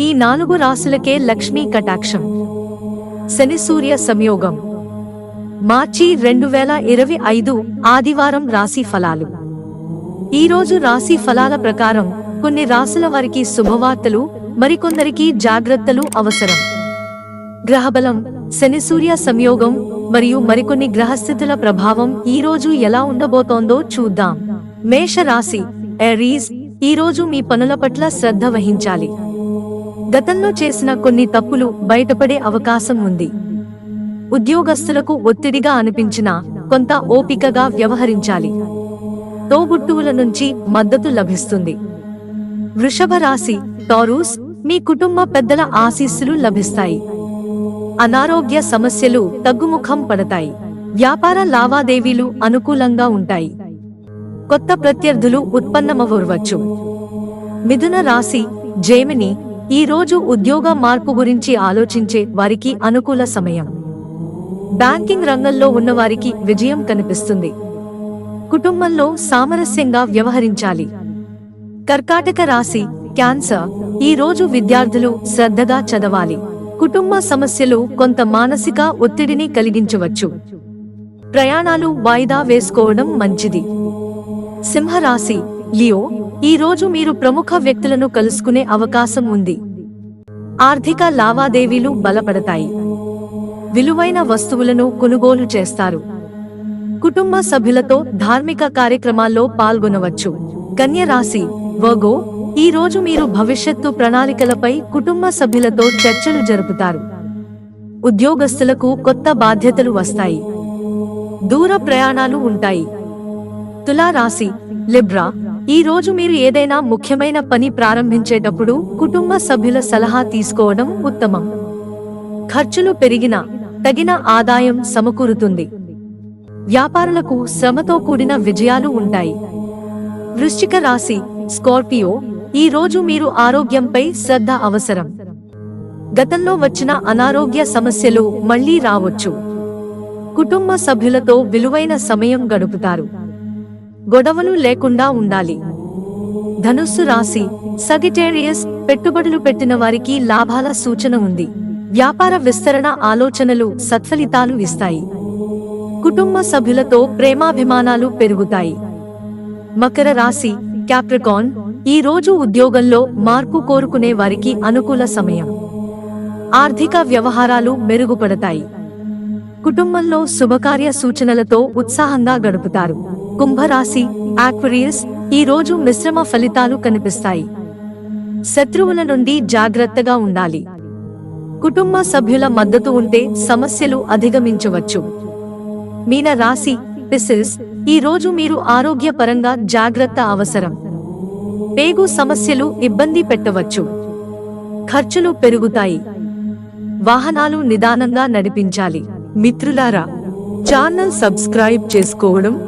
ఈ నాలుగు రాశులకే లక్ష్మీ కటాక్షం. శని సూర్య సంయోగం. మార్చి రెండు వేల ఇరవై ఐదు ఆదివారం రాశి ఫలాలు. ఈరోజు రాశి ఫలాల ప్రకారం కొన్ని రాశుల వారికి శుభవార్తలు మరికొందరికి జాగ్రత్తలు అవసరం. గ్రహబలం శని సూర్య సంయోగం మరియు మరికొన్ని గ్రహస్థితుల ప్రభావం ఈరోజు ఎలా ఉండబోతోందో చూద్దాం. మేష రాశి ఎరీస్ ఈ రోజు మీ పనుల పట్ల శ్రద్ధ వహించాలి. గతంలో చేసిన కొన్ని తప్పులు బయటపడే అవకాశం ఉంది. ఉద్యోగస్తులకు ఒత్తిడిగా అనిపించినా కొంత ఓపికగా వ్యవహరించాలి. తోబుట్టువుల నుంచి మద్దతు లభిస్తుంది. వృషభ రాశి టారూస్ మీ కుటుంబ పెద్దల ఆశీస్సులు లభిస్తాయి. అనారోగ్య సమస్యలు తగ్గుముఖం పడతాయి. వ్యాపార లావాదేవీలు అనుకూలంగా ఉంటాయి. కొత్త ప్రత్యర్థులు ఉత్పన్నమవ్వచ్చు మిథున రాశి జేమిని ఈ రోజు ఉద్యోగ మార్పు గురించి ఆలోచించే వారికి అనుకూల సమయం. బ్యాంకింగ్ రంగంలో ఉన్నవారికి విజయం కనిపిస్తుంది. కుటుంబంలో సామరస్యంగా వ్యవహరించాలి. కర్కాటక రాశి క్యాన్సర్. ఈ రోజు విద్యార్థులు శ్రద్ధగా చదవాలి. కుటుంబ సమస్యలు కొంత మానసిక ఒత్తిడిని కలిగించవచ్చు. ప్రయాణాలు వాయిదా వేసుకోవడం మంచిది. సింహరాశి లియో. ఈ రోజు మీరు ప్రముఖ వ్యక్తులను కలుసుకునే అవకాశం ఉంది. ఆర్థిక లావాదేవీలు బలపడతాయి. విలువైన వస్తువులను కొనుగోలు చేస్తారు. కుటుంబ సభ్యులతో ధార్మిక కార్యక్రమాల్లో పాల్గొనవచ్చు. కన్యరాశి వగో ఈ రోజు మీరు భవిష్యత్తు ప్రణాళికలపై కుటుంబ సభ్యులతో చర్చలు జరుపుతారు. ఉద్యోగస్తులకు కొత్త బాధ్యతలు వస్తాయి. దూర ప్రయాణాలు ఉంటాయి. తులారాశి లిబ్రా ఈ రోజు మీరు ఏదైనా ముఖ్యమైన పని ప్రారంభించేటప్పుడు కుటుంబ సభ్యుల సలహా తీసుకోవడం ఉత్తమం. ఖర్చులు పెరిగినా తగిన ఆదాయం సమకూరుతుంది. వ్యాపారులకు శ్రమతో కూడిన విజయాలు ఉంటాయి. వృశ్చిక రాశి స్కార్పియో ఈ రోజు మీరు ఆరోగ్యంపై శ్రద్ధ అవసరం. గతంలో వచ్చిన అనారోగ్య సమస్యలు మళ్ళీ రావచ్చు. కుటుంబ సభ్యులతో విలువైన సమయం గడుపుతారు. గొడవలు లేకుండా ఉండాలి. ధనుస్సు రాశి సగిటేరియస్ పెట్టుబడులు పెట్టిన వారికి లాభాల సూచన ఉంది. వ్యాపార విస్తరణ ఆలోచనలు సత్ఫలితాలు ఇస్తాయి. కుటుంబ సభ్యులతో ప్రేమాభిమానాలు పెరుగుతాయి. మకర రాశి క్యాప్రికాన్ ఈ రోజు ఉద్యోగంలో మార్పు కోరుకునే వారికి అనుకూల సమయం. ఆర్థిక వ్యవహారాలు మెరుగుపడతాయి. కుటుంబంలో శుభకార్య సూచనలతో ఉత్సాహంగా గడుపుతారు. కుంభరాశి ఆక్వరియస్ ఈ రోజు మిశ్రమ ఫలితాలు కనిపిస్తాయి. శత్రువుల నుండి జాగ్రత్తగా ఉండాలి. కుటుంబ సభ్యుల మద్దతు ఉంటే సమస్యలు అధిగమించవచ్చు. మీన రాశి పిసిస్ ఈ రోజు మీరు ఆరోగ్యపరంగా జాగ్రత్త అవసరం. పేగు సమస్యలు ఇబ్బంది పెట్టవచ్చు. ఖర్చులు పెరుగుతాయి. వాహనాలు నిదానంగా నడిపించాలి. మిత్రులారా ఛానల్ సబ్స్క్రైబ్ చేసుకోవడం